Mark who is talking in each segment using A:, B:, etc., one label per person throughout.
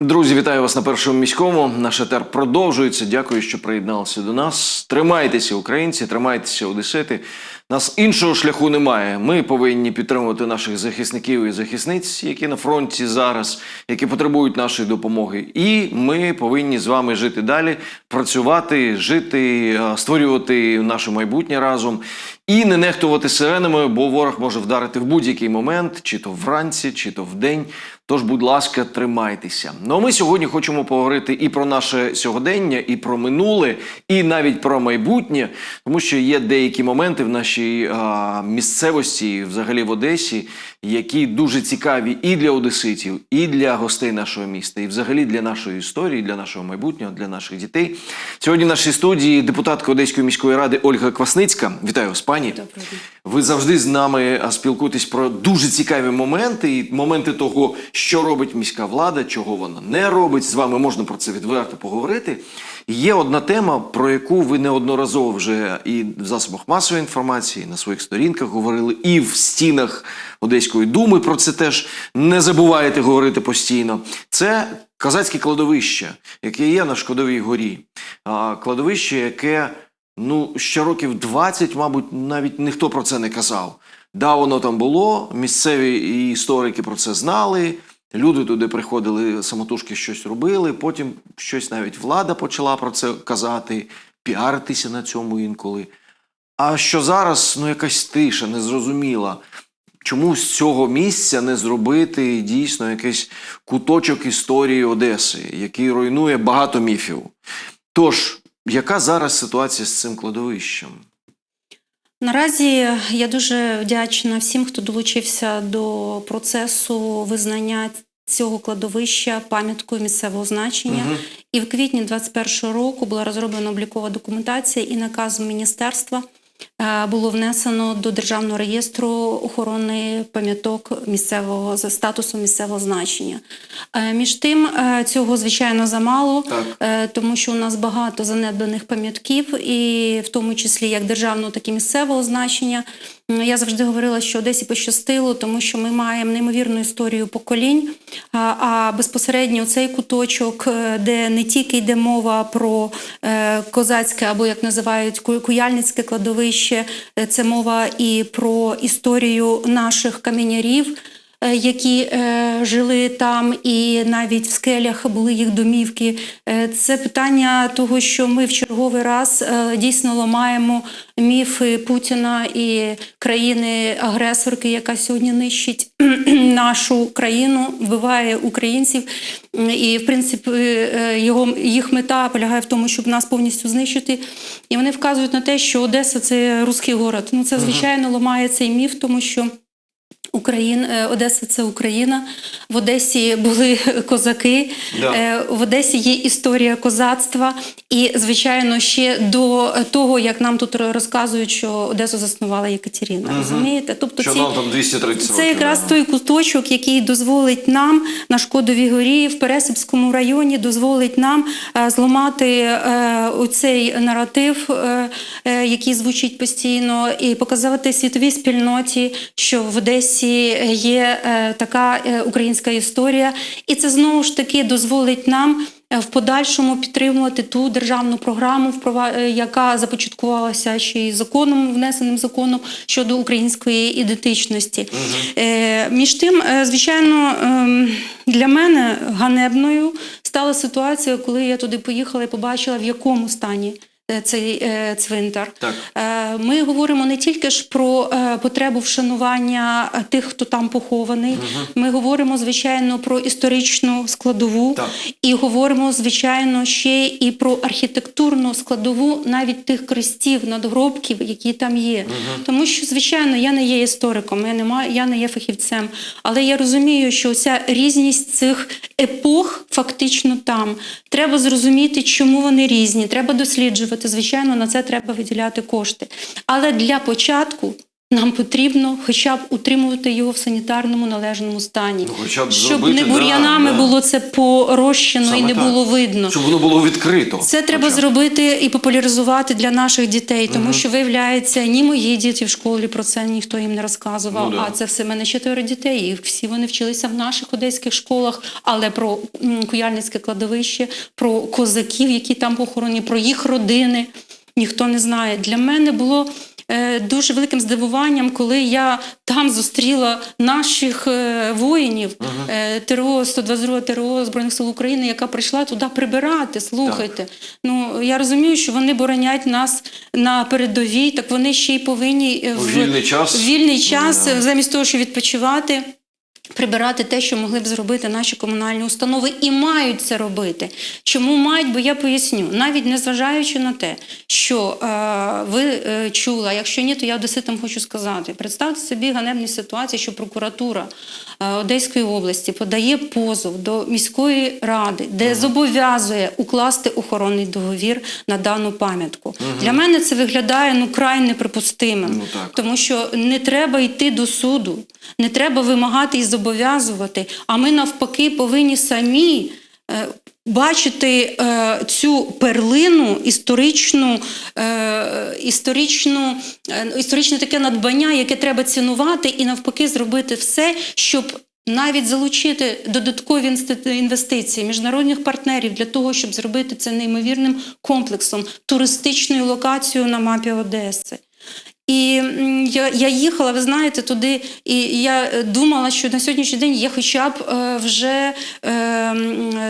A: Друзі, вітаю вас на першому міському. Наш етер продовжується. Дякую, що приєдналися до нас. Тримайтеся, українці, тримайтеся, одесити. Нас іншого шляху немає. Ми повинні підтримувати наших захисників і захисниць, які на фронті зараз, які потребують нашої допомоги. І ми повинні з вами жити далі, працювати, жити, е, створювати наше майбутнє разом і не нехтувати сиренами, бо ворог може вдарити в будь-який момент, чи то вранці, чи то вдень. Тож, будь ласка, тримайтеся. Ну а ми сьогодні хочемо поговорити і про наше сьогодення, і про минуле, і навіть про майбутнє, тому що є деякі моменти в нашій а, місцевості, взагалі в Одесі, які дуже цікаві і для одеситів, і для гостей нашого міста, і взагалі для нашої історії, для нашого майбутнього, для наших дітей. Сьогодні в нашій студії депутатка Одеської міської ради Ольга Квасницька. Вітаю вас, пані. Ви завжди з нами спілкуєтесь про дуже цікаві моменти, і моменти того, що робить міська влада, чого вона не робить. З вами можна про це відверто поговорити. Є одна тема, про яку ви неодноразово вже і в засобах масової інформації, і на своїх сторінках говорили, і в стінах Одеської думи про це теж не забуваєте говорити постійно. Це козацьке кладовище, яке є на Шкодовій горі. Кладовище, яке Ну, ще років 20, мабуть, навіть ніхто про це не казав. Да, воно там було, місцеві історики про це знали. Люди туди приходили, самотужки щось робили. Потім щось навіть влада почала про це казати, піаритися на цьому інколи. А що зараз, ну, якась тиша, незрозуміла. Чому з цього місця не зробити дійсно якийсь куточок історії Одеси, який руйнує багато міфів? Тож, яка зараз ситуація з цим кладовищем?
B: Наразі я дуже вдячна всім, хто долучився до процесу визнання цього кладовища пам'яткою місцевого значення.
A: Мгм.
B: І в квітні 2021 року була розроблена облікова документація і наказом міністерства було внесено до державного реєстру охорони пам'яток місцевого статусу місцевого значення. Е, Між тим е, цього звичайно замало.
A: Так.
B: Е, тому що у нас багато занедбаних пам'ятків, і в тому числі як державного, так і місцевого значення. Я завжди говорила, що Одесі пощастило, тому що ми маємо неймовірну історію поколінь. А, безпосередньо цей куточок, е, де не тільки йде мова про е, козацьке або як називають куяльницьке кладовище, е, це мова і про історію наших каменярів. е, які е, жили там, і навіть в скелях були їх домівки. Е, Це питання того, що ми в черговий раз е, дійсно ламаємо міфи Путіна і країни-агресорки, яка сьогодні нищить нашу країну, вбиває українців. І, в принципі, е, його, їх мета полягає в тому, щоб нас повністю знищити. І вони вказують на те, що Одеса це русський город. Ну, це, звичайно, ламає цей міф, тому що. Україн, е, Одеса це Україна. В Одесі були козаки.
A: Да.
B: Е, В Одесі є історія козацтва. І, звичайно, ще до того, як нам тут розказують, що Одесу заснувала Єкатерина. Розумієте? Тобто
A: Що
B: ці-
A: нам там 230
B: це якраз
A: да.
B: той куточок, який дозволить нам на Шкодовій горі в Пересипському районі, дозволить нам е, зламати е, оцей наратив, який звучить постійно, і показати світовій спільноті, що в Одесі є е, така е, українська історія, і це знову ж таки дозволить нам. е, В подальшому підтримувати ту державну програму, яка започаткувалася ще й законом, внесеним законом щодо української ідентичності. Е, між тим, звичайно, ем, для мене ганебною стала ситуація, коли я туди поїхала і побачила, в якому стані. Е, Цей е, цвинтар.
A: Так.
B: Е, Ми говоримо не тільки ж про потребу вшанування тих, хто там похований. Ми говоримо, звичайно, про історичну складову
A: Так.
B: і говоримо, звичайно, ще і про архітектурну складову навіть тих крестів, надгробків, які там є. Тому що, звичайно, я не є істориком, я не, маю, я не є фахівцем, але я розумію, що ця різність цих епох фактично там. Треба зрозуміти, чому вони різні. Треба досліджувати. Звичайно, на це треба виділяти кошти. Але для початку Нам потрібно хоча б утримувати його в санітарному належному стані,
A: Ну, хоча б
B: щоб
A: зробити,
B: не бур'янами
A: да.
B: було це порощено і не
A: так.
B: було видно.
A: Щоб воно було відкрито.
B: Це треба
A: хоча
B: зробити і популяризувати для наших дітей, тому що виявляється, ні мої діти в школі про це ніхто їм не розказував.
A: Ну, да.
B: А це все в мене четверо дітей, і всі вони вчилися в наших одеських школах. Але про Куяльницьке кладовище, про козаків, які там похоронені, про їх родини ніхто не знає. Для мене було. Е, Дуже великим здивуванням, коли я там зустріла наших е, воїнів ага. ТРО 122 ТРО Збройних сил України, яка прийшла туди прибирати. Слухайте, ну я розумію, що вони боронять нас на передовій, так вони ще й повинні е,
A: У вільний час.
B: вільний час, е, замість того, щоб відпочивати. Прибирати те, що могли б зробити наші комунальні установи, і мають це робити. Чому мають? Бо я поясню, навіть незважаючи на те, що е, ви е, чули, якщо ні, то я одеситам хочу сказати: представте собі ганебні ситуації, що прокуратура е, Одеської області подає позов до міської ради, де зобов'язує укласти охоронний договір на дану пам'ятку. Для мене це виглядає ну край неприпустимим.
A: Ну.
B: Тому що не треба йти до суду, не треба вимагати і зобов'язувати. А ми навпаки повинні самі е, бачити е, цю перлину історичну, е, історичну, історичне таке надбання, яке треба цінувати, і навпаки зробити все, щоб. Навіть залучити додаткові інвестиції міжнародних партнерів для того, щоб зробити це неймовірним комплексом, туристичною локацією на мапі Одеси. І я, я їхала, ви знаєте, туди, і я е, думала, що на сьогоднішній день є хоча б е, вже е,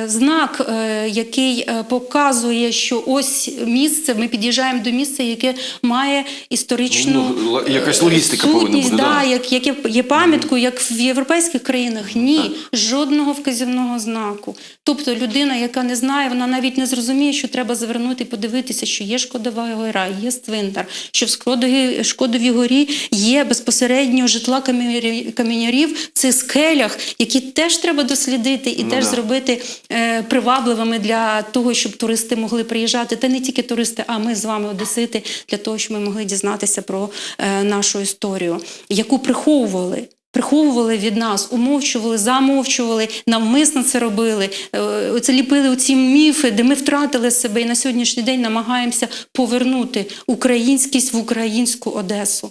B: знак, е, який показує, що ось місце, ми під'їжджаємо до місця, яке має історичну
A: Ну, якась логістика повинна
B: сутність,
A: бути,
B: да, як, яке є пам'яткою, як в європейських країнах. Ні, жодного вказівного знаку. Тобто людина, яка не знає, вона навіть не зрозуміє, що треба завернути і подивитися, що є Шкодова гора, є цвинтар, що в Шкодовій, Шкодовій горі є безпосередньо житла камінярі- камінярів в цих скелях, які теж треба дослідити і
A: Ну
B: теж
A: да.
B: зробити е, привабливими для того, щоб туристи могли приїжджати. Та не тільки туристи, а ми з вами одесити, для того, щоб ми могли дізнатися про е, нашу історію, яку приховували. Приховували від нас, умовчували, замовчували, навмисно це робили. Е, Оце ліпили оці міфи, де ми втратили себе і на сьогоднішній день намагаємося повернути українськість в українську Одесу.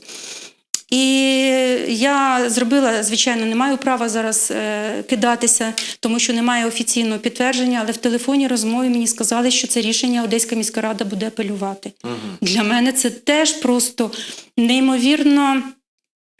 B: І я зробила, звичайно, не маю права зараз е, кидатися, тому що немає офіційного підтвердження, але в телефонній розмові мені сказали, що це рішення Одеська міська рада буде апелювати. Для мене це теж просто неймовірно.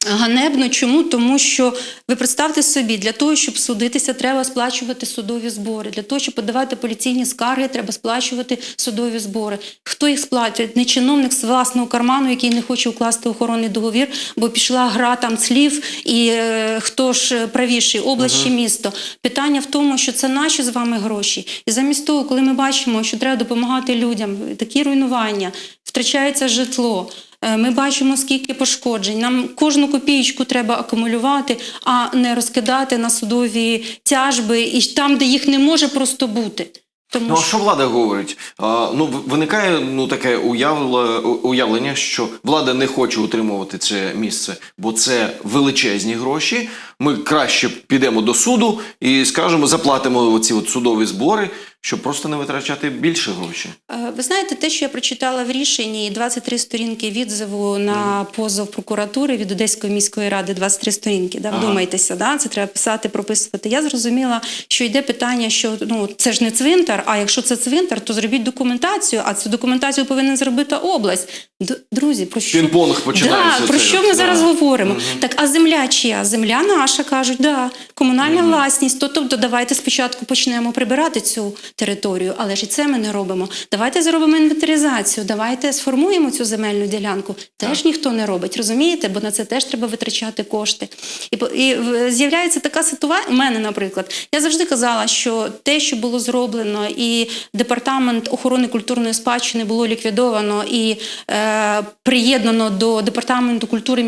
B: Ганебно, чому? Тому що ви представте собі, для того, щоб судитися, треба сплачувати судові збори. Для того, щоб подавати поліційні скарги, треба сплачувати судові збори. Хто їх сплачує? Не чиновник з власного карману, який не хоче укласти охоронний договір, бо пішла гра там слів, і е, хто ж правіший, область чи місто. Питання в тому, що це наші з вами гроші. І замість того, коли ми бачимо, що треба допомагати людям, такі руйнування, втрачається житло. Е, Ми бачимо, скільки пошкоджень. Нам кожну копієчку треба акумулювати, а не розкидати на судові тяжби і там, де їх не може просто бути. Тому
A: Ну а
B: що
A: влада говорить? А, ну виникає ну таке уявле- уявлення, що влада не хоче утримувати це місце, бо це величезні гроші. Ми краще підемо до суду і скажемо, заплатимо оці от судові збори, щоб просто не витрачати більше грошей.
B: Е, Ви знаєте, те, що я прочитала в рішенні, і 23 сторінки відзиву на позов прокуратури від Одеської міської ради, 23 сторінки, да,
A: Ага.
B: вдумайтеся, да, це треба писати, прописувати. Я зрозуміла, що йде питання, що ну, це ж не цвинтар, а якщо це цвинтар, то зробіть документацію, а цю документацію повинна зробити область. Д- Друзі, про що,
A: Пінг-понг починається
B: Да, про що ми
A: да.
B: зараз говоримо? Так, а земля чия? Земля наша, кажуть, да, комунальна власність. То, тобто давайте спочатку почнемо прибирати цю територію, але ж і це ми не робимо. Давайте зробимо інвентаризацію, давайте сформуємо цю земельну ділянку. Теж ніхто не робить, розумієте? Бо на це теж треба витрачати кошти. І, і з'являється така ситуація, у мене, наприклад, я завжди казала, що те, що було зроблено, і департамент охорони культурної спадщини було ліквідовано і е, приєднано до департаменту культури е,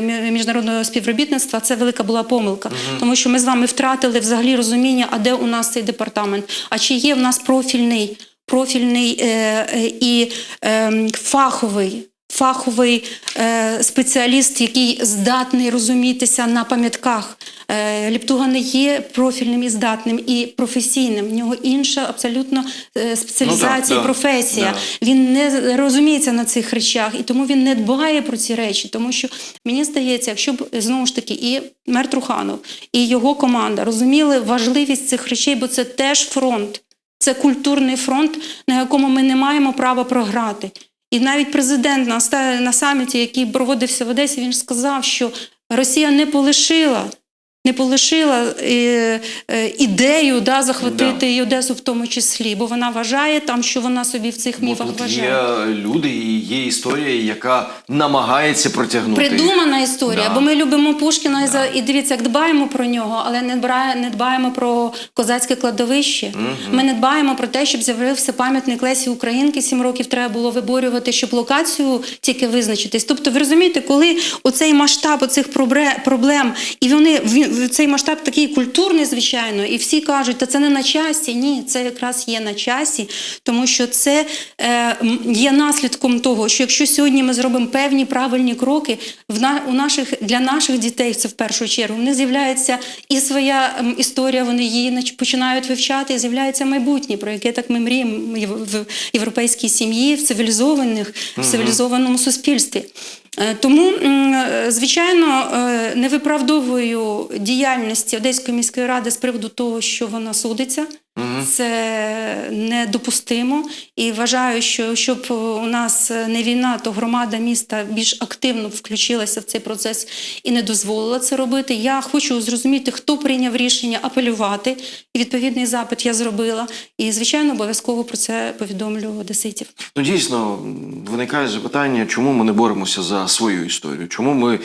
B: мі- міжнародного співробітництва, це велика була помилка, тому що ми з вами втратили взагалі розуміння, а де у нас цей департамент, а чи є в нас профільний, профільний е, е, і е, фаховий. Фаховий е, спеціаліст, який здатний розумітися на пам'ятках. Е, Ліптуга не є профільним і здатним і професійним. В нього інша абсолютно е, спеціалізація,
A: да.
B: професія.
A: Да.
B: Він не розуміється на цих речах, і тому він не дбає про ці речі. Тому що мені здається, якщо б знову ж таки і мер Труханов, і його команда розуміли важливість цих речей, бо це теж фронт. Це культурний фронт, на якому ми не маємо права програти. І навіть президент на, саміті, який проводився в Одесі, він сказав, що Росія не полишила. Не полишила е, е, ідею да, захватити і Одесу в тому числі, бо вона вважає там, що вона собі в цих
A: Бо
B: міфах
A: тут
B: вважає.
A: є люди і є історія, яка намагається протягнути.
B: Придумана історія,
A: Да.
B: бо ми любимо Пушкіна за і дивіться, як дбаємо про нього, але не дбає, не дбаємо про козацьке кладовище. Ми не дбаємо про те, щоб з'явився пам'ятник Лесі Українки. Сім років треба було виборювати, щоб локацію тільки визначитись. Тобто, ви розумієте, коли оцей масштаб оцих проблем, і вони цей масштаб такий культурний, звичайно, і всі кажуть, та це не на часі. Ні, це якраз є на часі, тому що це е, є наслідком того, що якщо сьогодні ми зробимо певні правильні кроки, в на, у наших для наших дітей це в першу чергу. В них з'являється і своя історія, вони її починають вивчати, і з'являється майбутнє, про яке так ми мріємо в європейській сім'ї, в цивілізованих, в цивілізованому суспільстві. Е, Тому, е, звичайно, е, не виправдовую діяльності Одеської міської ради з приводу того, що вона судиться. Це недопустимо. І вважаю, що щоб у нас не війна, то громада міста більш активно включилася в цей процес і не дозволила це робити. Я хочу зрозуміти, хто прийняв рішення апелювати. І відповідний запит я зробила. І, звичайно, обов'язково про це повідомлю одеситів.
A: Ну дійсно виникає запитання, чому ми не боремося за свою історію? Чому ми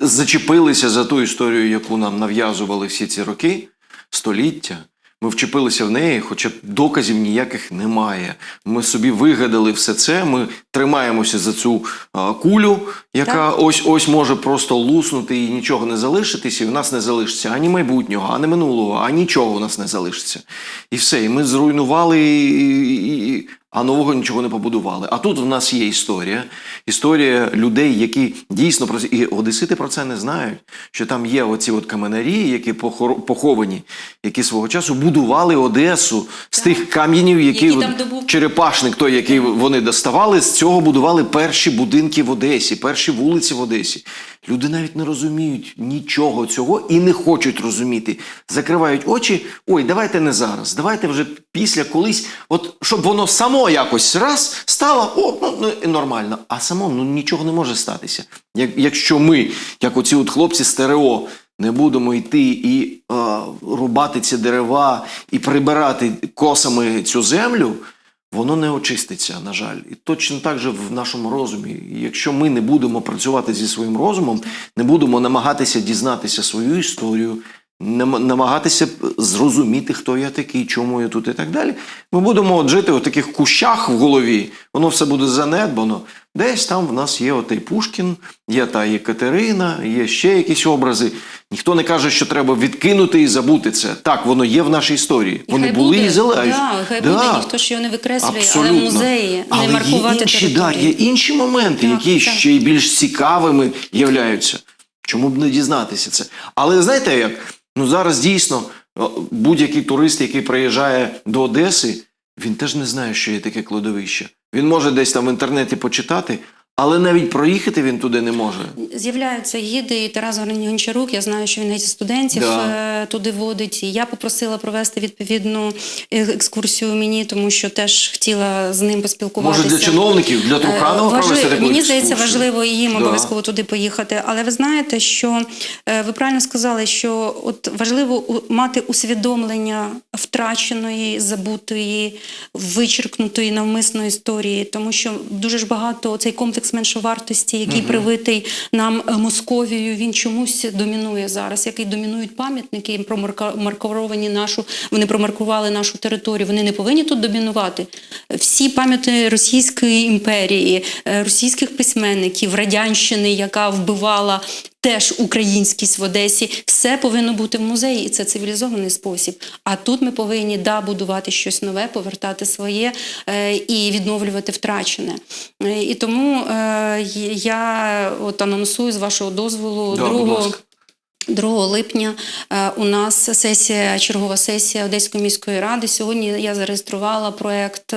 A: зачепилися за ту історію, яку нам нав'язували всі ці роки, століття? Ми вчепилися в неї, хоча доказів ніяких немає. Ми собі вигадали все це. Ми тримаємося за цю а, кулю, яка ось ось може просто луснути і нічого не залишитись, і в нас не залишиться ані майбутнього, ані минулого, а нічого у нас не залишиться. І все. І ми зруйнували, і, і, і, а нового нічого не побудували. А тут в нас є історія. Історія людей, які дійсно про і одесити про це не знають. Що там є оці от каменарі, які поховані, які свого часу будували Одесу з тих кам'янів, які,
B: Які там добув-
A: черепашник, той, який вони доставали, з цього будували перші будинки в Одесі, перші вулиці в Одесі. Люди навіть не розуміють нічого цього і не хочуть розуміти. Закривають очі. Ой, давайте не зараз. Давайте вже після колись, от щоб воно само якось раз стало, о, ну, ну нормально. А само ну нічого не може статися. Як, якщо ми, як оці от хлопці з ТРО, не будемо йти і е, рубати ці дерева і прибирати косами цю землю, воно не очиститься, на жаль. І точно так же в нашому розумі. Якщо ми не будемо працювати зі своїм розумом, не будемо намагатися дізнатися свою історію, намагатися зрозуміти, хто я такий, чому я тут і так далі, ми будемо от жити у таких кущах в голові, воно все буде занедбано. Десь там в нас є отей Пушкін, є та Єкатерина, є ще якісь образи. Ніхто не каже, що треба відкинути і забути це. Так, воно є в нашій історії.
B: І
A: Вони були
B: буде,
A: і залежать.
B: Да, хай буде, ніхто ж його не викреслює, але в музеї
A: Але
B: не маркувати
A: є інші, да, є інші моменти,
B: Так,
A: які
B: так.
A: ще й більш цікавими являються. Чому б не дізнатися це? Але знаєте як? Ну зараз дійсно будь-який турист, який приїжджає до Одеси, він теж не знає, що є таке кладовище. Він може десь там в інтернеті почитати, але навіть проїхати він туди не може.
B: З'являються гіди і Тарас Гончарук. Я знаю, що він навіть студентів
A: Да.
B: е, туди водить. І я попросила провести відповідну е, екскурсію мені, тому що теж хотіла з ним поспілкуватися.
A: Може, для чиновників, для Труханова
B: Е, важли-
A: провести таку
B: Мені здається, важливо і їм
A: Да.
B: обов'язково туди поїхати. Але ви знаєте, що ви правильно сказали, що от важливо мати усвідомлення втраченої, забутої, вичеркнутої навмисно історії, тому що дуже ж багато цей комплекс меншовартості, який привитий нам е, Московією, він чомусь домінує зараз, який домінують пам'ятники, промарковані нашу, вони промаркували нашу територію. Вони не повинні тут домінувати. Всі пам'яті Російської імперії, е, російських письменників, радянщини, яка вбивала теж українськість в Одесі. Все повинно бути в музеї, і це цивілізований спосіб. А тут ми повинні да, будувати щось нове, повертати своє е, і відновлювати втрачене. Е, і тому е, я от анонсую з вашого дозволу
A: Да,
B: другого. 2 липня у нас сесія, чергова сесія Одеської міської ради. Сьогодні я зареєструвала проект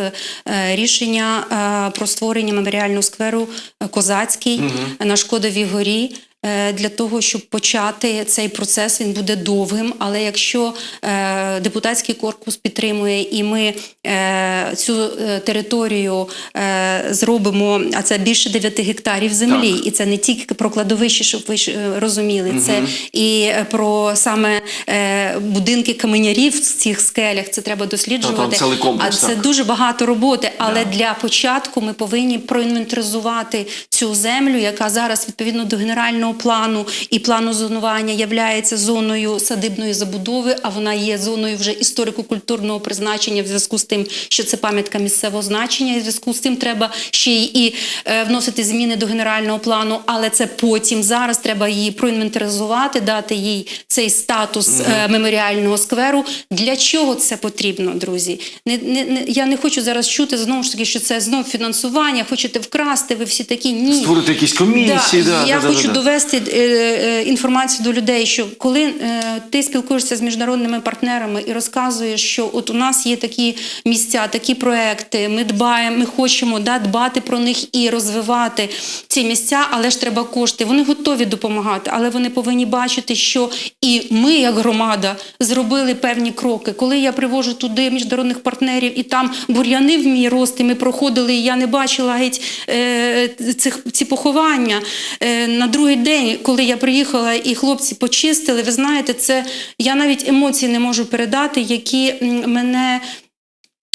B: рішення про створення меморіального скверу Козацький на Шкодовій горі. Е, Для того щоб почати цей процес, він буде довгим. Але якщо е, депутатський корпус підтримує і ми е, цю територію зробимо, а це більше 9 гектарів землі,
A: Так.
B: і це не тільки про кладовище, щоб ви ж розуміли, це і про саме будинки каменярів в цих скелях. Це треба досліджувати.
A: Та, комплекс,
B: а це
A: так.
B: дуже багато роботи. Але
A: Да.
B: для початку ми повинні проінвентаризувати цю землю, яка зараз відповідно до генерального плану і плану зонування являється зоною садибної забудови. А вона є зоною вже історико-культурного призначення в зв'язку з тим, що це пам'ятка місцевого значення. І в зв'язку з тим треба ще й і е, вносити зміни до генерального плану, але це потім зараз треба її проінвентаризувати, дати їй цей статус е, меморіального скверу. Для чого це потрібно, друзі? Не, не, не я не хочу зараз чути знову ж таки, що це знов фінансування. Хочете вкрасти? Ви всі такі ні.
A: Створити якісь комісії.
B: Да,
A: Да,
B: я
A: да,
B: хочу
A: да.
B: довести е, е, інформацію до людей, що коли е, ти спілкуєшся з міжнародними партнерами і розказуєш, що от у нас є такі місця, такі проекти, ми дбаємо, ми хочемо да, дбати про них і розвивати ці місця, але ж треба кошти. Вони готові допомагати, але вони повинні бачити, що і ми, як громада, зробили певні кроки. Коли я привожу туди міжнародних партнерів, і там бур'яни в мій рост, і ми проходили, і я не бачила геть е, цих ці поховання. Е, на другий день, коли я приїхала, і хлопці почистили, ви знаєте, це я навіть емоції не можу передати, які мене.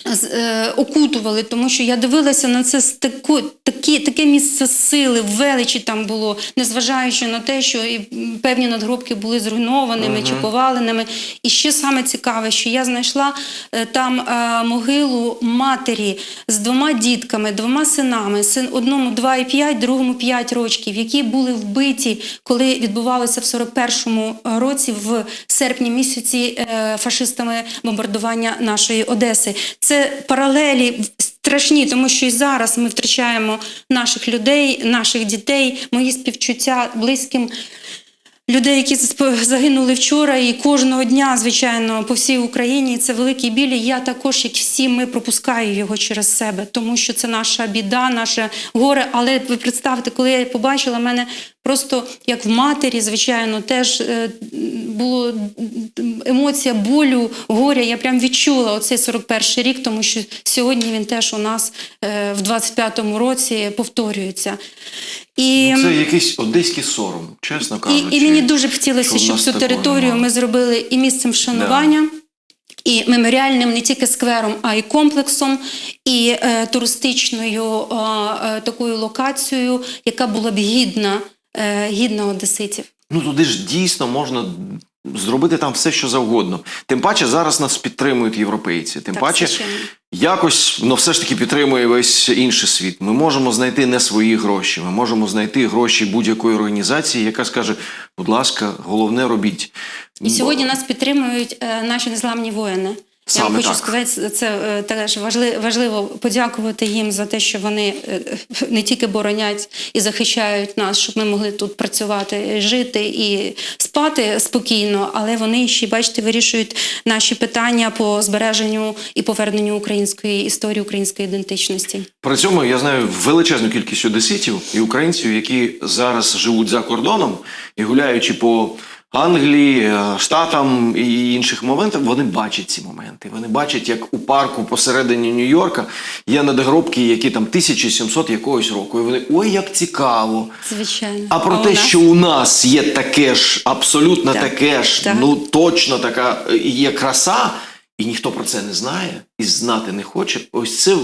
B: Е, Окутували, тому що я дивилася на це з таку, такі, таке місце сили, величі там було, незважаючи на те, що і певні надгробки були зруйнованими чи поваленими. І ще саме цікаве, що я знайшла е, там е, могилу матері з двома дітками, двома синами. Син одному 2 і 5, другому 5 років, які були вбиті, коли відбувалося в 41-му році, в серпні місяці фашистами бомбардування нашої Одеси. Це паралелі страшні, тому що і зараз ми втрачаємо наших людей, наших дітей, мої співчуття близьким. Людей, які загинули вчора, і кожного дня, звичайно, по всій Україні це великий біль. І Я також, як всі, ми пропускаю його через себе, тому що це наша біда, наше горе. Але ви представте, коли я побачила мене просто як в матері, звичайно, теж е, було емоція болю, горя. Я прям відчула оцей 41-й рік, тому що сьогодні він теж у нас е, в 25-му році повторюється. І...
A: Ну, Це якийсь одеський сором, чесно кажучи.
B: І, і мені дуже б хотілося, щоб цю територію
A: нема.
B: ми зробили і місцем вшанування. І меморіальним не тільки сквером, а й комплексом, і е, туристичною е, е, такою локацією, яка була б гідна, е, гідна одеситів.
A: Ну туди ж дійсно можна зробити там все, що завгодно. Тим паче зараз нас підтримують європейці. Тим
B: Так,
A: паче. Якось ну, все ж таки підтримує весь інший світ. Ми можемо знайти не свої гроші. Ми можемо знайти гроші будь-якої організації, яка скаже: будь ласка, головне робіть.
B: І сьогодні нас підтримують е, наші незламні воїни. Я вам хочу
A: так.
B: сказати, це е, теж важливо, важливо подякувати їм за те, що вони е, не тільки боронять і захищають нас, щоб ми могли тут працювати, жити і спати спокійно, але вони ще, бачите, вирішують наші питання по збереженню і поверненню української історії, української ідентичності.
A: При цьому я знаю величезну кількість одеситів і українців, які зараз живуть за кордоном і гуляючи по Англії, е, Штатам і інших моментах, вони бачать ці моменти. Вони бачать, як у парку посередині Нью-Йорка є надгробки, які там 1700 якогось року. І вони ой, як цікаво.
B: Звичайно.
A: А про
B: а
A: те,
B: у
A: що у нас є таке ж, абсолютно
B: Так,
A: таке ж,
B: так.
A: ну точно така е, є краса, і ніхто про це не знає і знати не хоче. Ось це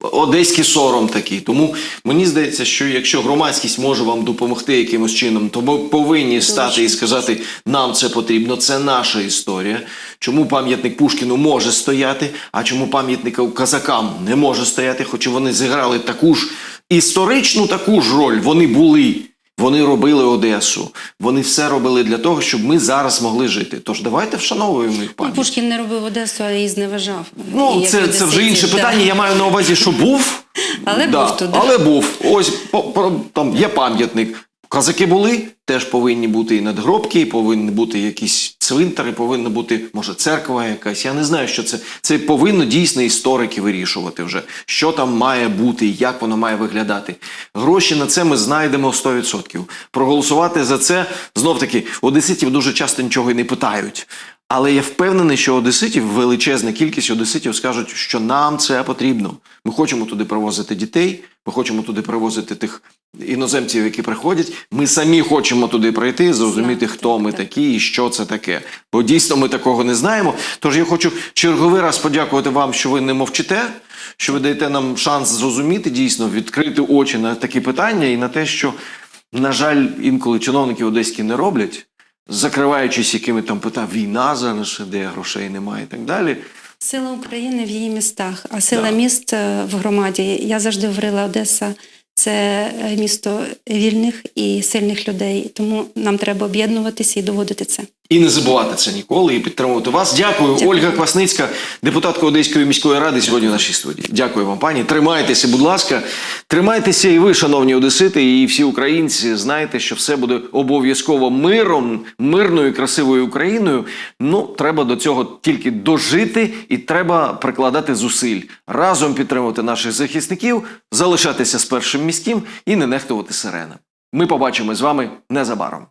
A: одеський сором такий. Тому мені здається, що якщо громадськість може вам допомогти якимось чином, то ми повинні стати і сказати, нам це потрібно, це наша історія. Чому пам'ятник Пушкіну може стояти, а чому пам'ятник казакам не може стояти, хоча вони зіграли таку ж історичну таку ж роль. Вони були. Вони робили Одесу. Вони все робили для того, щоб ми зараз могли жити. Тож давайте вшановуємо їх
B: Ну,
A: пам'ять.
B: Пушкін не робив Одесу, а її зневажав.
A: Ну,
B: і
A: це, це вже інше
B: да.
A: питання. Я маю на увазі, що був.
B: Але був туди.
A: Але був. Ось по- по- там є пам'ятник. Казаки були, теж повинні бути і надгробки, і повинні бути якісь цвинтари, повинна бути, може, церква якась. Я не знаю, що це. Це повинно дійсно історики вирішувати вже, що там має бути, як воно має виглядати. Гроші на це ми знайдемо 100%. Проголосувати за це знов таки одеситів дуже часто нічого і не питають. Але я впевнений, що одеситів, величезна кількість одеситів скажуть, що нам це потрібно. Ми хочемо туди привозити дітей, ми хочемо туди привозити тих іноземців, які приходять. Ми самі хочемо туди прийти, зрозуміти, хто ми такі і що це таке. Бо дійсно ми такого не знаємо. Тож я хочу черговий раз подякувати вам, що ви не мовчите, що ви даєте нам шанс зрозуміти дійсно, відкрити очі на такі питання і на те, що, на жаль, інколи чиновники одеські не роблять закриваючись якими там питань, війна зараз іде, грошей немає і так далі.
B: Сила України в її містах, а сила
A: Да.
B: міст е, в громаді. Я завжди говорила, Одеса це е, місто вільних і сильних людей. Тому нам треба об'єднуватися і доводити це.
A: І не забувати це ніколи, і підтримувати вас. Дякую,
B: Дякую.
A: Ольга Квасницька, депутатка Одеської міської ради, сьогодні в нашій студії. Дякую вам, пані. Тримайтеся, будь ласка. Тримайтеся і ви, шановні одесити, і всі українці. Знайте, що все буде обов'язково миром, мирною, і красивою Україною. Ну, треба до цього тільки дожити, і треба прикладати зусиль. Разом підтримувати наших захисників, залишатися з першим міським і не нехтувати сиренами. Ми побачимо з вами незабаром.